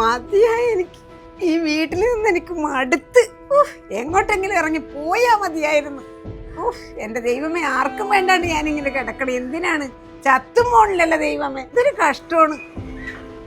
മതിയായി എനിക്ക്. ഈ വീട്ടിൽ നിന്ന് എനിക്ക് മടുത്ത്. എങ്ങോട്ടെങ്കിലും ഇറങ്ങി പോയാ മതിയായിരുന്നു. ഉഫ്, എന്റെ ദൈവമേ ആർക്കും വേണ്ടാണ്ട് ഇങ്ങനെ കിടക്കണം. എന്തിനാണ്? ചത്തും പോണില്ലല്ലോ ദൈവമേ. ഇതൊരു കഷ്ടമാണ്.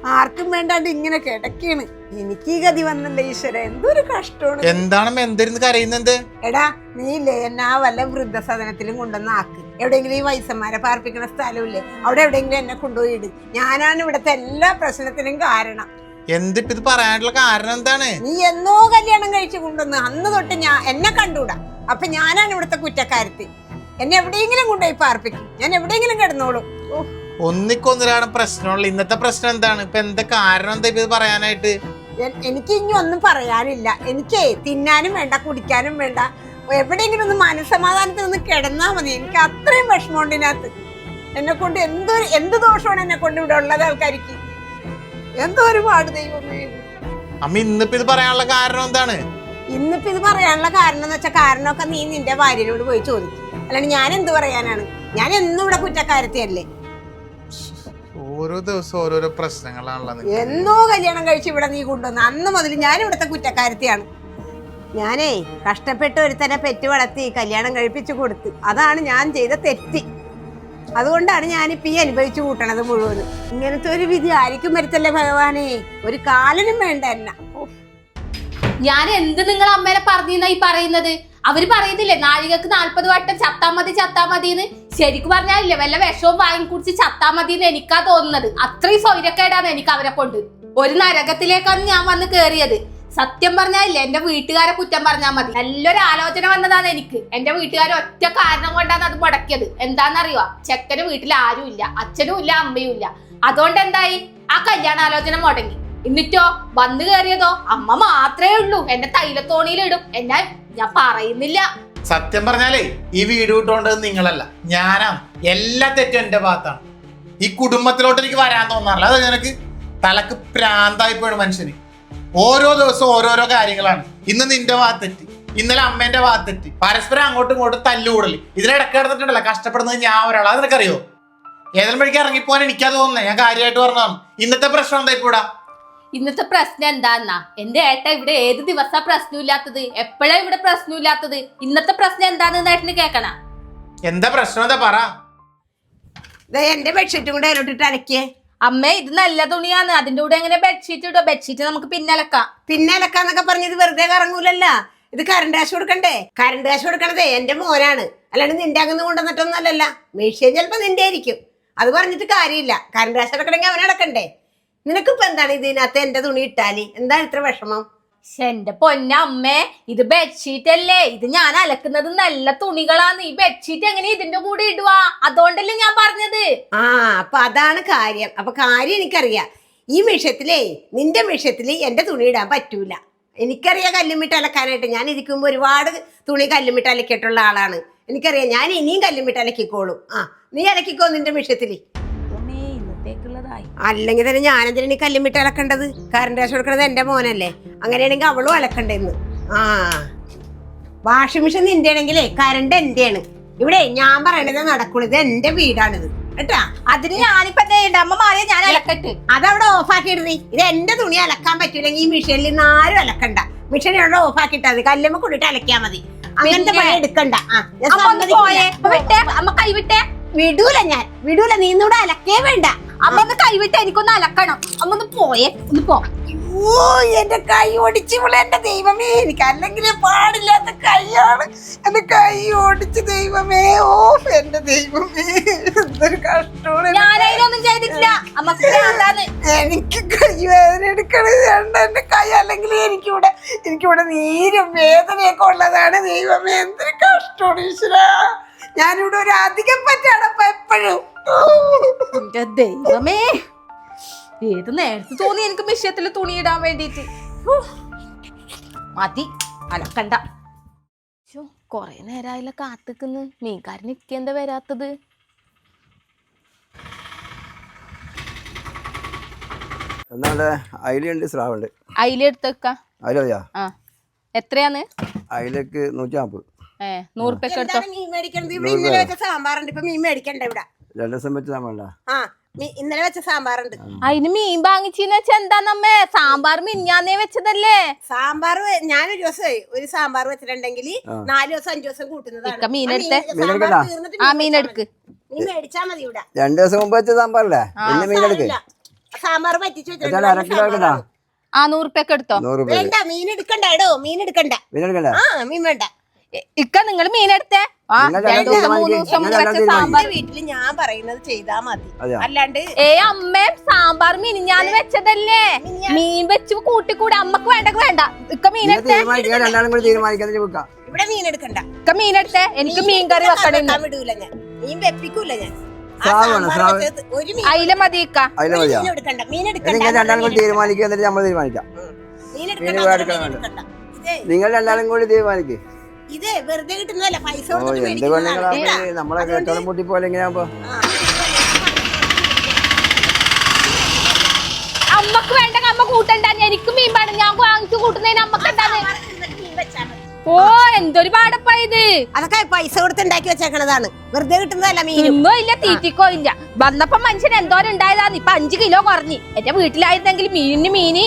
ആർക്കും വേണ്ടാണ്ട് ഇങ്ങനെ കിടക്കാണ് എനിക്ക് ഈ ഗതി വന്നല്ലേ ഈശ്വര. എന്തൊരു കഷ്ടമാണ്. എന്താണ് എന്തിരുന്ന് കരയുന്നത് എടാ നീ ഇല്ലേ? എന്നെ ആ വല്ല വൃദ്ധസദനത്തിലും കൊണ്ടുവന്ന് ആക്ക്. എവിടെയെങ്കിലും ഈ വയസ്സന്മാരെ പാർപ്പിക്കുന്ന സ്ഥലമില്ലേ? അവിടെ എവിടെയെങ്കിലും എന്നെ കൊണ്ടുപോയി ഇട്. ഞാനാണ് ഇവിടുത്തെ എല്ലാ പ്രശ്നത്തിനും കാരണം. എന്തിപ്പ ഇത് പറയാനുള്ള കാരണം എന്താണ്? നീ എന്നോ കല്യാണം കഴിച്ചു കൊണ്ടുവന്ന് അന്ന് തൊട്ട് ഞാൻ എന്നെ കണ്ടൂടാ. അപ്പൊ ഞാനാണ് ഇവിടുത്തെ കുറ്റക്കാരത്തി. എന്നെ എവിടെയെങ്കിലും കൊണ്ടുപോയി പാർപ്പിക്കും. ഞാൻ എവിടെയെങ്കിലും കിടന്നോളൂ. ഒന്നിക്കൊന്നിലാണ് പ്രശ്നമുള്ള. ഇന്നത്തെ പ്രശ്നം എന്താണ്? ഇപ്പൊ എന്താ കാരണം എന്താ ഇത് പറയാനായിട്ട്? എനിക്ക് ഇനി ഒന്നും പറയാനില്ല. എനിക്കേ തിന്നാനും വേണ്ട കുടിക്കാനും വേണ്ട. എവിടെയെങ്കിലും ഒന്ന് മനസ്സമാധാനത്തിൽ ഒന്ന് കിടന്നാ മതി. എനിക്ക് അത്രയും വിഷമമുണ്ട് ഇതിനകത്ത്. എന്നെ കൊണ്ട് എന്തോ എന്ത് ദോഷമാണ് എന്നെ കൊണ്ട് ഇവിടെ ഉള്ളത് ആൾക്കാർക്ക് എന്തോ ഒരുപാട് ദൈവമേ. അമ്മ ഇന്നിപ്പോ ഇത് പറയാനുള്ള കാരണം എന്താണ്? ഇന്നിപ്പോ ഇത് പറയാനുള്ള കാരണം എന്ന് വെച്ചാൽ കാരണമൊക്കെ നീ നിന്റെ ഭാര്യനോട് പോയി ചോദിക്കും. അല്ലാണ്ട് ഞാൻ എന്ത് പറയാനാണ്? ഞാൻ എന്നും ഇവിടെ കുറ്റക്കാരത്തിയല്ലേ? ഓരോ ദിവസം ഓരോരോ പ്രശ്നങ്ങളാണല്ലോ. എന്നോ കല്യാണം കഴിച്ച് ഇവിടെ നീ കൊണ്ടുവന്ന അന്ന് മുതൽ ഞാൻ ഇവിടുത്തെ കുറ്റക്കാരത്തിയാണ്. ഞാനേ കഷ്ടപ്പെട്ട് ഒരുത്തനെ പെറ്റു വളർത്തി കല്യാണം കഴിപ്പിച്ചു കൊടുത്തു. അതാണ് ഞാൻ ചെയ്ത തെറ്റ്. അതുകൊണ്ടാണ് ഞാനിപ്പോ ഈ അനുഭവിച്ചു കൂട്ടണത് മുഴുവനും. ഇങ്ങനത്തെ ഒരു വിധി ആയിരിക്കും വരുത്തല്ലേ ഭഗവാനെ? ഒരു കാലനും വേണ്ട എന്ന. ഞാൻ എന്ത് നിങ്ങൾ അമ്മേനെ പറഞ്ഞാ ഈ പറയുന്നത്? അവർ പറയുന്നില്ലേ നാഴികക്ക് നാല്പത് വട്ടം ചത്താ മതി ചത്താ മതി എന്ന് ശരിക്കും പറഞ്ഞാലില്ലേ വല്ല വിഷവും വാങ്ങിക്കുടിച്ച് ചത്താ മതി എന്ന് എനിക്കാ തോന്നുന്നത്. അത്രയും സൗര്യക്കേടാണ് എനിക്ക് അവരെ കൊണ്ട്. ഒരു നരകത്തിലേക്കാണ് ഞാൻ വന്ന് കേറിയത്. സത്യം പറഞ്ഞാലില്ലേ എന്റെ വീട്ടുകാരെ കുറ്റം പറഞ്ഞാൽ മതി. നല്ലൊരു ആലോചന വന്നതാണ് എനിക്ക്. എന്റെ വീട്ടുകാർ ഒറ്റ കാരണം കൊണ്ടാണ് അത് മുടക്കിയത്. എന്താണെന്നറിയോ ചെക്കന് വീട്ടിൽ ആരും ഇല്ല അച്ഛനും ഇല്ല അമ്മയും ഇല്ല. അതുകൊണ്ട് എന്തായി? ആ കല്യാണ ആലോചന മുടങ്ങി. എന്നിട്ടോ വന്നു കയറിയതോ? അമ്മ മാത്രമേ ഉള്ളൂ. എന്റെ തൈലത്തോണിയിലിടും എന്നാൽ ഞാൻ പറയുന്നില്ല. സത്യം പറഞ്ഞാലേ ഈ വീട് വിട്ടുകൊണ്ടത് നിങ്ങളല്ല. ഞാനാ. എല്ലാ തെറ്റും എന്റെ ഭാഗത്താണ്. ഈ കുടുംബത്തിലോട്ട് എനിക്ക് വരാൻ തോന്നാറില്ല. അത് നിനക്ക് തലക്ക് പ്രാന്തായി പോയാണ് മനുഷ്യന്. ഓരോ ദിവസവും ഓരോരോ കാര്യങ്ങളാണ്. ഇന്ന് നിന്റെ ഭാഗത്തെറ്റി ഇന്നലെ അമ്മേന്റെ ഭാഗത്തെറ്റി പരസ്പരം അങ്ങോട്ടും ഇങ്ങോട്ടും തല്ലുകൂടൽ. ഇതിനിടക്ക് കിടന്നിട്ടുണ്ടല്ലോ കഷ്ടപ്പെടുന്നത് ഞാൻ ഒരാളാ. നിനക്ക് നിനക്കറിയോ ഏതെങ്കിലും വഴിക്ക് ഇറങ്ങിപ്പോവാൻ എനിക്കാ തോന്നുന്നത് ഞാൻ കാര്യമായിട്ട് പറഞ്ഞതാണ് ഇന്നത്തെ പ്രശ്നം എന്താ ഇപ്പോടാ? ഇന്നത്തെ പ്രശ്നം എന്താന്നാ? എന്റെ ഏട്ട ഇവിടെ ഏത് ദിവസാ പ്രശ്നമില്ലാത്തത്? എപ്പോഴാ ഇവിടെ പ്രശ്നമില്ലാത്തത്? ഇന്നത്തെ പ്രശ്നം എന്താന്ന് ഏട്ടന് കേക്കണ? എന്താ പ്രശ്നം? എന്താ പറ. ദേ എന്റെ ബെഡ്ഷീറ്റും കൂടെ അതിലോട്ടിട്ട് അലക്കിയേ. അമ്മേ ഇത് നല്ല തുണിയാണ്. അതിന്റെ കൂടെ എങ്ങനെ ബെഡ്ഷീറ്റ് ഇടോ ബെഡ്ഷീറ്റ് നമുക്ക് പിന്നലക്കാം പിന്നലക്കാന്നൊക്കെ പറഞ്ഞത് വെറുതെ കറങ്ങൂലല്ല. ഇത് കറണ്ട് കാശ് കൊടുക്കണ്ടേ? കറണ്ട് കാശ് കൊടുക്കണതേ എന്റെ മോനാണ്. അല്ലാണ്ട് നിന്റെ അങ്ങനെ കൊണ്ടുവന്നിട്ടൊന്നല്ലല്ല മീഷ്യം ചിലപ്പോ നിന്റെ ആയിരിക്കും. അത് പറഞ്ഞിട്ട് കാര്യമില്ല. കറണ്ട് കാശ് അടക്കണമെങ്കിൽ അവനടക്കണ്ടേ? നിനക്കിപ്പോ എന്താണ് ഇതിനകത്ത് എന്റെ തുണി ഇട്ടാൽ? എന്താണ് ഇത്ര വിഷമം? എന്റെ പൊന്നമ്മേ ഇത് ബെഡ്ഷീറ്റ് അല്ലേ? ഇത് ഞാൻ അലക്കുന്നത് നല്ല തുണികളാണ് ഈ ബെഡ്ഷീറ്റ് എങ്ങനെ ഇതിന്റെ കൂടെ ഇടുവാ? അതുകൊണ്ടല്ലേ ഞാൻ പറഞ്ഞത്. ആ അപ്പൊ അതാണ് കാര്യം. അപ്പൊ കാര്യം എനിക്കറിയാം. ഈ മിഷത്തിലേ നിന്റെ മിഷത്തിൽ എന്റെ തുണി ഇടാൻ പറ്റൂല. എനിക്കറിയാം കല്ലുമിട്ട് അലക്കാനായിട്ട്. ഞാൻ ഇരിക്കുമ്പോൾ ഒരുപാട് തുണി കല്ലുമിട്ട് അലക്കിയിട്ടുള്ള ആളാണ്. എനിക്കറിയാം. ഞാൻ ഇനിയും കല്ലുമിട്ട് അലക്കിക്കോളും. ആ നീ അലക്കിക്കോ നിന്റെ ഇന്നത്തേക്കുള്ളതായി അല്ലെങ്കിൽ തന്നെ ഞാനെന്തിനാണ് ഈ കല്ലുമിട്ട് അലക്കേണ്ടത്? കറണ്ട് കാശ് കൊടുക്കണത് എന്റെ മോനല്ലേ. അങ്ങനെയാണെങ്കിൽ അവളും അലക്കണ്ടെന്ന്. ആ. വാഷിംഗ് മെഷീൻ നിന്റെ ആണെങ്കിലേ കറണ്ട് എന്റെയാണ്. ഇവിടെ ഞാൻ പറയണത് നടക്കുള്ളൂ. ഇത് എന്റെ വീടാണിത്. കേട്ടാ? അതിന് ഞാനിപ്പോ? അമ്മ മാറിയ ഞാൻ അലക്കട്ട്. അതവിടെ ഓഫാക്കി ഇടുതി ഇത് എന്റെ തുണി അലക്കാൻ പറ്റൂലെങ്കിൽ ഈ മെഷീനിൽ നിന്ന് ആരും അലക്കണ്ട. മെഷീൻ അവിടെ ഓഫാക്കി ഇട്ടാ മതി. കല്ലുമ്മ കൊണ്ടിട്ട് അലക്കിയാ മതി. അങ്ങനത്തെ? പണി എടുക്കണ്ട. വിടൂല ഞാൻ. വിടൂല. നീന്നൂടെ അലക്കേ വേണ്ട. അമ്മ ഒന്ന് കൈവിട്ട് എനിക്കൊന്ന് അലക്കണം. അമ്മ ഒന്ന് പോയേ ഒന്ന് പോ. ഓ എന്റെ കൈ വിള എന്റെ ദൈവമേ എനിക്ക് അല്ലെങ്കിൽ പാടില്ലാത്ത കൈയാണ്. എന്റെ കൈ ഓടിച്ച് ദൈവമേ ഓ എന്റെ ദൈവമേ എന്തൊരു കഷ്ടമാണ് ഞാനതിനൊന്നും ചെയ്തിട്ടില്ല. എനിക്ക് കൈ വേദന എടുക്കണത് കണ്ട എന്റെ കൈ അല്ലെങ്കിൽ എനിക്കിവിടെ എനിക്കിവിടെ നീരും വേദനയൊക്കെ ഉള്ളതാണ് ദൈവമേ എന്തൊരു കഷ്ടമാണ് ഈശ്വര. ഞാനിവിടെ ഒരു അധികം പറ്റാണപ്പ എപ്പോഴും എന്റെ ദൈവമേ. ഏത് നേരത്തെ തോന്നി എനിക്ക് മിഷ്യത്തിൽ തുണി ഇടാൻ വേണ്ടിട്ട് മതി. അലക്കണ്ട. കൊറേ നേരമായില്ല കാത്തുക്കുന്ന്. മീൻകാരൻ നിക്കേണ്ട വരാത്തത്? അയിലുണ്ട് സ്രാവുണ്ട്. അയില എടുത്തേക്ക? അയിലറിയാ ആ. എത്രയാന്ന് അയിലേക്ക് നൂറ്റി നാൽപ്പത് ഏ നൂറുപ്യൊക്കെ എടുത്തോ? എന്താണ് മീൻ മേടിക്കണത്? ഇവിടെ ഇന്നലെ വെച്ച സാമ്പാറുണ്ട്. ഇപ്പൊ മീൻ മേടിക്കണ്ട ഇവിടെ. രണ്ട് ആ മീ- ഇന്നലെ വെച്ച സാമ്പാറുണ്ട്. അതിന് മീൻ വാങ്ങിച്ചെന്ന് വെച്ചാ എന്താ നമ്മേ? സാമ്പാർ മിഞ്ഞാന്നേ വെച്ചതല്ലേ? സാമ്പാർ ഞാനൊരു ദിവസം ഒരു സാമ്പാർ വെച്ചിട്ടുണ്ടെങ്കിൽ നാല് ദിവസം അഞ്ചു ദിവസം കൂട്ടുന്നതാണ്. ഇക്ക മീനെടുത്തേ. ആ മീൻ- സാമ്പാർ ആ മീൻ മീനെടുക്ക് നീ മേടിച്ചാ മതി ഇവിടെ. രണ്ടു ദിവസം മുമ്പ് വെച്ച സാമ്പാറല്ലേ? പിന്നെ മീനെടുക്ക്. സാമ്പാർ പറ്റിച്ചു എടുക്കണ്ട? ആ നൂറുപ്യൊക്കെ എടുത്തോ? നൂറ് വേണ്ട മീൻ എടുക്കണ്ട എടോ മീൻ എടുക്കണ്ട. മീനെടുക്കണ്ട ആ മീൻ വേണ്ട. ഇക്ക നിങ്ങൾ മീനെടുത്തേ ആ വീട്ടിൽ ഞാൻ പറയുന്നത് ചെയ്താ മതി. അല്ലാണ്ട് ഏ അമ്മേ സാമ്പാർ മിനിഞ്ഞാന്ന് വെച്ചതല്ലേ? മീൻ വെച്ച് കൂട്ടിക്കൂടെ? അമ്മയ്ക്ക് വേണ്ടക്ക് വേണ്ട. ഇക്ക മീൻ ഇവിടെ മീൻ എടുക്കണ്ട. ഇക്ക മീൻ എടുത്തേ? എനിക്ക് മീൻ കറി വെക്കണേ വിടൂല ഞാൻ. മീൻ വെപ്പിക്കൂല ഞാൻ. അയില മതി തീരുമാനിക്കുക നമ്മൾ തീരുമാനിക്കാം. നിങ്ങൾ രണ്ടാളും കൂടി തീരുമാനിക്ക്. ഇതേ വെറുതെ കിട്ടുന്നതല്ല പൈസ ഓ കൊടുത്തിട്ട് എന്ത് മേടിക്കുന്നതാണ്. പെണ്ണുങ്ങളാണ് കേട്ടാ? നമ്മളെ അതുകൊണ്ട് കെട്ടളം പൊട്ടി പോലെ എങ്ങനെയാ ആ, അമ്മയ്ക്ക് വേണ്ട അമ്മ കൂട്ടണ്ട. എനിക്ക് മീൻ പാടും ഞാൻ വാങ്ങിച്ചു കൂട്ടുന്നതിന് അമ്മയ്ക്ക് എന്താണ് സാമ്പാർ തിന്നിട്ട് മീൻ വെച്ചാ മതി. ഓ എന്തൊരു പാടപ്പാ ഇത്. അതൊക്കെ പൈസ കൊടുത്ത് ഉണ്ടാക്കി വെച്ചേക്കണതാണ്. വെറുതെ കിട്ടുന്നതല്ല മീൻ തിന്നോ ഇല്ല തീറ്റിക്കോ ഇല്ല. വന്നപ്പോ മനുഷ്യൻ എന്തോരം ഉണ്ടായതാന്ന്. ഇപ്പൊ അഞ്ചു കിലോ കുറഞ്ഞി. എന്റെ വീട്ടിലായിരുന്നെങ്കിൽ മീനിന് മീന്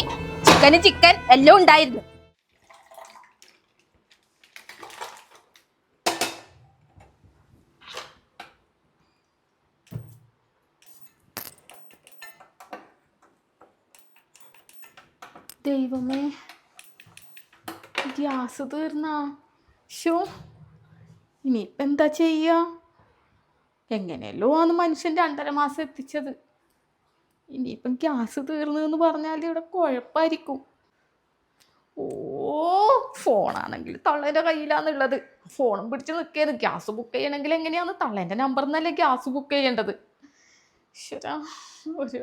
ചിക്കന് ചിക്കൻ എല്ലാം ഉണ്ടായിരുന്നു. ദൈവമേ ഗ്യാസ് തീർന്നാ. ഷോ ഇനിയിപ്പം എന്താ ചെയ്യുക എങ്ങനെയല്ലോ ആണ് മനുഷ്യൻ രണ്ടര മാസം എത്തിച്ചത്. ഇനിയിപ്പം ഗ്യാസ് തീർന്നു എന്ന് പറഞ്ഞാൽ ഇവിടെ കുഴപ്പമായിരിക്കും. ഓ ഫോണാണെങ്കിൽ തള്ളേന്റെ കയ്യിലാണുള്ളത്. ഫോണും പിടിച്ച് നിൽക്കരുത് ഗ്യാസ് ബുക്ക് ചെയ്യണമെങ്കിൽ എങ്ങനെയാണ് തള്ളേന്റെ നമ്പർ എന്നല്ലേ ഗ്യാസ് ബുക്ക് ചെയ്യേണ്ടത്? ശരാ ഒരു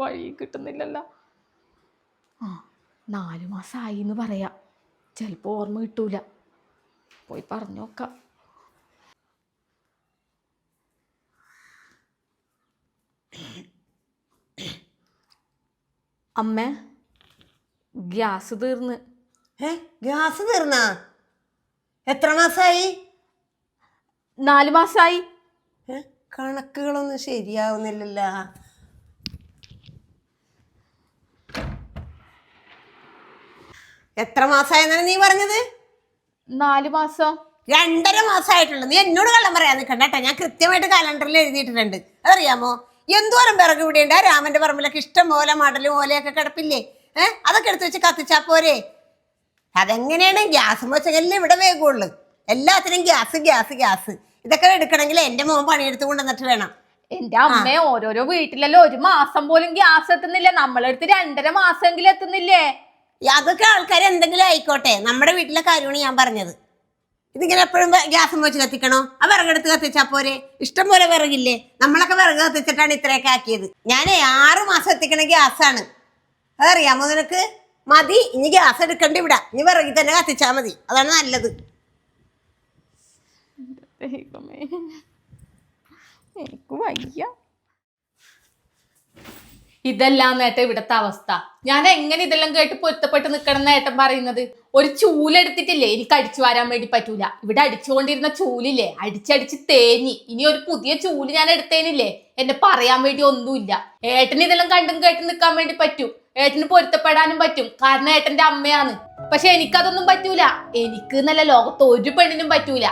വഴി കിട്ടുന്നില്ലല്ലോ. ആ നാലു മാസമായി എന്ന് പറയാം. ചിലപ്പോൾ ഓർമ്മ കിട്ടൂല. പോയി പറഞ്ഞു നോക്കാം അമ്മ ഗ്യാസ് തീർന്ന്. ഏ ഗ്യാസ് തീർന്നാ? എത്ര മാസമായി നാല് മാസമായി കണക്കുകളൊന്നും ശരിയാവുന്നില്ലല്ലോ. എത്ര മാസമായെന്നാണ് നീ പറഞ്ഞത്? നാല് മാസം. രണ്ടര മാസമായിട്ടുള്ളൂ നീ എന്നോട് കള്ളം പറയാൻ നിൽക്കണ്ട കേട്ടോ. ഞാൻ കൃത്യമായിട്ട് കലണ്ടറിൽ എഴുതിയിട്ടുണ്ട് അതറിയാമോ? എന്തോരം വിറക് ഇവിടെയുണ്ട് ആ രാമന്റെ പറമ്പിലൊക്കെ ഇഷ്ടം പോലെ മടലും ഓലയൊക്കെ കിടപ്പില്ലേ? ഏഹ് അതൊക്കെ എടുത്ത് വെച്ച് കത്തിച്ചാ പോരെ? അതെങ്ങനെയാണ്? ഗ്യാസ് വെച്ചെങ്കിലും ഇവിടെ വേഗമുള്ളു. എല്ലാത്തിനും ഗ്യാസ് ഗ്യാസ് ഗ്യാസ്. ഇതൊക്കെ എടുക്കണമെങ്കിൽ എന്റെ മോൻ പണിയെടുത്ത് കൊണ്ടുവന്നിട്ട് വേണം. എന്റെ അമ്മ ഓരോരോ വീട്ടിലല്ലോ ഒരു മാസം പോലും ഗ്യാസ് എത്തുന്നില്ല. നമ്മളെടുത്ത് രണ്ടര മാസമെങ്കിലും എത്തുന്നില്ലേ? അതൊക്കെ ആൾക്കാർ എന്തെങ്കിലും ആയിക്കോട്ടെ. നമ്മുടെ വീട്ടിലെ കാര്യമാണ് ഞാൻ പറഞ്ഞത്. ഇതിങ്ങനെ എപ്പോഴും ഗ്യാസ് വെച്ച് കത്തിക്കണോ? ആ വിറകെടുത്ത് കത്തിച്ചാൽ പോരെ? ഇഷ്ടം പോലെ വിറകില്ലേ? നമ്മളൊക്കെ വിറക് കത്തിച്ചിട്ടാണ് ഇത്രയൊക്കെ ആക്കിയത്. ഞാൻ ആറ് മാസം എത്തിക്കണ ഗ്യാസാണ്. അതറിയാമോ നിനക്ക്? മതി. ഇനി ഗ്യാസ് എടുക്കണ്ട ഇവിടെ. ഇനി വിറകിൽ തന്നെ കത്തിച്ചാൽ മതി. അതാണ് നല്ലത്. എനിക്ക് വയ്യ. ഇതെല്ലാം നേട്ടം ഇവിടത്തെ അവസ്ഥ. ഞാൻ എങ്ങനെ ഇതെല്ലാം കേട്ട് പൊരുത്തപ്പെട്ട് നിൽക്കണം ഏട്ടൻ പറയുന്നത്? ഒരു ചൂലെടുത്തിട്ടില്ലേ എനിക്ക് അടിച്ചു വരാൻ വേണ്ടി പറ്റൂല. ഇവിടെ അടിച്ചുകൊണ്ടിരുന്ന ചൂലില്ലേ? അടിച്ചടിച്ച് തേഞ്ഞി. ഇനി ഒരു പുതിയ ചൂൽ ഞാൻ എടുത്തേനില്ലേ? എന്നെ പറയാൻ വേണ്ടി ഒന്നുമില്ല. ഏട്ടൻ ഇതെല്ലാം കണ്ടും കേട്ടും നിൽക്കാൻ വേണ്ടി പറ്റൂ. ഏട്ടന് പൊരുത്തപ്പെടാനും പറ്റും. കാരണം ഏട്ടന്റെ അമ്മയാണ്. പക്ഷെ എനിക്കതൊന്നും പറ്റൂല. എനിക്ക് എന്നല്ല ലോകത്ത് ഒരു പെണ്ണിനും പറ്റൂല.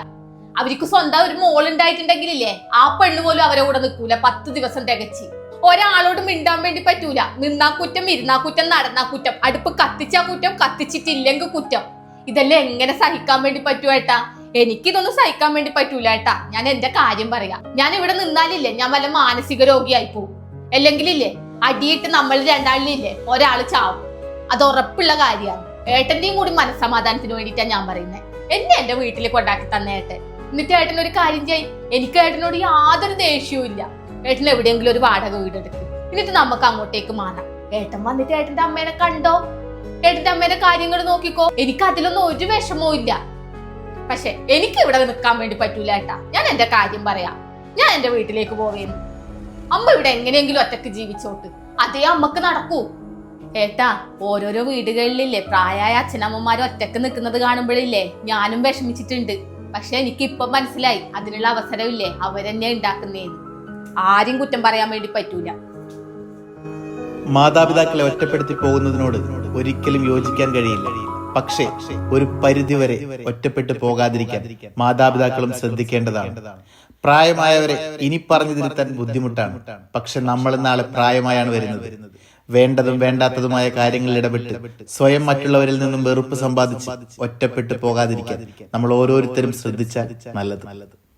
അവർക്ക് സ്വന്തം ഒരു മോൾ ഉണ്ടായിട്ടുണ്ടെങ്കിലില്ലേ ആ പെണ്ണ് പോലും അവരെ കൂടെ നിൽക്കൂല. പത്ത് ദിവസം തികച്ച്. ഒരാളോട് മിണ്ടാൻ വേണ്ടി പറ്റൂല. നിന്നാ കുറ്റം ഇരുന്നാ കുറ്റം നടന്നാ കുറ്റം. അടുപ്പ് കത്തിച്ചാ കുറ്റം കത്തിച്ചിട്ടില്ലെങ്കിൽ കുറ്റം. ഇതെല്ലാം എങ്ങനെ സഹിക്കാൻ വേണ്ടി പറ്റൂ ഏട്ടാ? എനിക്കിതൊന്നും സഹിക്കാൻ വേണ്ടി പറ്റൂല ഏട്ടാ. ഞാൻ എന്റെ കാര്യം പറയാം. ഞാൻ ഇവിടെ നിന്നാലില്ലേ ഞാൻ വല്ല മാനസിക രോഗിയായി പോകും അല്ലെങ്കിലില്ലേ അടിയിട്ട് നമ്മൾ രണ്ടാളിലില്ലേ ഒരാൾ ചാവും. അത് ഉറപ്പുള്ള കാര്യമാണ്. ഏട്ടന്റെയും കൂടി മനസ്സമാധാനത്തിന് വേണ്ടിയിട്ടാണ് ഞാൻ പറയുന്നത് എന്നെ എന്റെ വീട്ടിൽ കൊണ്ടാക്കി തന്ന ഏട്ടൻ. എന്നിട്ട് ഏട്ടൻ ഒരു കാര്യം ചെയ്യും എനിക്ക് ഏട്ടനോട് യാതൊരു ദേഷ്യവും ഇല്ല ഏട്ടൻ എവിടെയെങ്കിലും ഒരു വാടക വീട് എടുക്കും. എന്നിട്ട് നമുക്ക് അങ്ങോട്ടേക്ക് മാറാം. ഏട്ടൻ വന്നിട്ട് ഏട്ടന്റെ അമ്മേനെ കണ്ടോ? ഏട്ടന്റെ അമ്മേനെ കാര്യങ്ങൾ നോക്കിക്കോ. എനിക്ക് അതിലൊന്നും ഒരു വിഷമവും ഇല്ല. പക്ഷെ എനിക്ക് ഇവിടെ നിൽക്കാൻ വേണ്ടി പറ്റൂല ഏട്ടാ. ഞാൻ എന്റെ കാര്യം പറയാം. ഞാൻ എന്റെ വീട്ടിലേക്ക് പോവേന്ന്. അമ്മ ഇവിടെ എങ്ങനെയെങ്കിലും ഒറ്റയ്ക്ക് ജീവിച്ചോട്ട്. അതേ അമ്മയ്ക്ക് നടക്കൂ. ഏട്ടാ ഓരോരോ വീടുകളിലില്ലേ പ്രായമായ അച്ഛനമ്മമാർ ഒറ്റയ്ക്ക് നിൽക്കുന്നത് കാണുമ്പോഴില്ലേ ഞാനും വിഷമിച്ചിട്ടുണ്ട്. പക്ഷെ എനിക്ക് ഇപ്പൊ മനസ്സിലായി. അതിനുള്ള അവസരമില്ലേ അവരെന്നെ ഉണ്ടാക്കുന്നേന്ന്. ആരും കുറ്റം പറയാൻ വേണ്ടി പറ്റൂല. മാതാപിതാക്കളെ ഒറ്റപ്പെടുത്തി പോകുന്നതിനോട് ഒരിക്കലും യോജിക്കാൻ കഴിയില്ല. പക്ഷേ ഒരു പരിധിവരെ ഒറ്റപ്പെട്ടു പോകാതിരിക്കാൻ മാതാപിതാക്കളും ശ്രദ്ധിക്കേണ്ടതാണ്. പ്രായമായവരെ ഇനി പറഞ്ഞു തിരുത്താൻ ബുദ്ധിമുട്ടാണ്. പക്ഷെ നമ്മൾ നാളെ പ്രായമായാണ് വരുന്നത്. വേണ്ടതും വേണ്ടാത്തതുമായ കാര്യങ്ങളിൽ ഇടപെട്ട് സ്വയം മറ്റുള്ളവരിൽ നിന്നും വെറുപ്പ് സമ്പാദിച്ച് ഒറ്റപ്പെട്ടു പോകാതിരിക്കാൻ നമ്മൾ ഓരോരുത്തരും ശ്രദ്ധിച്ചാൽ നല്ലത് നല്ലത്.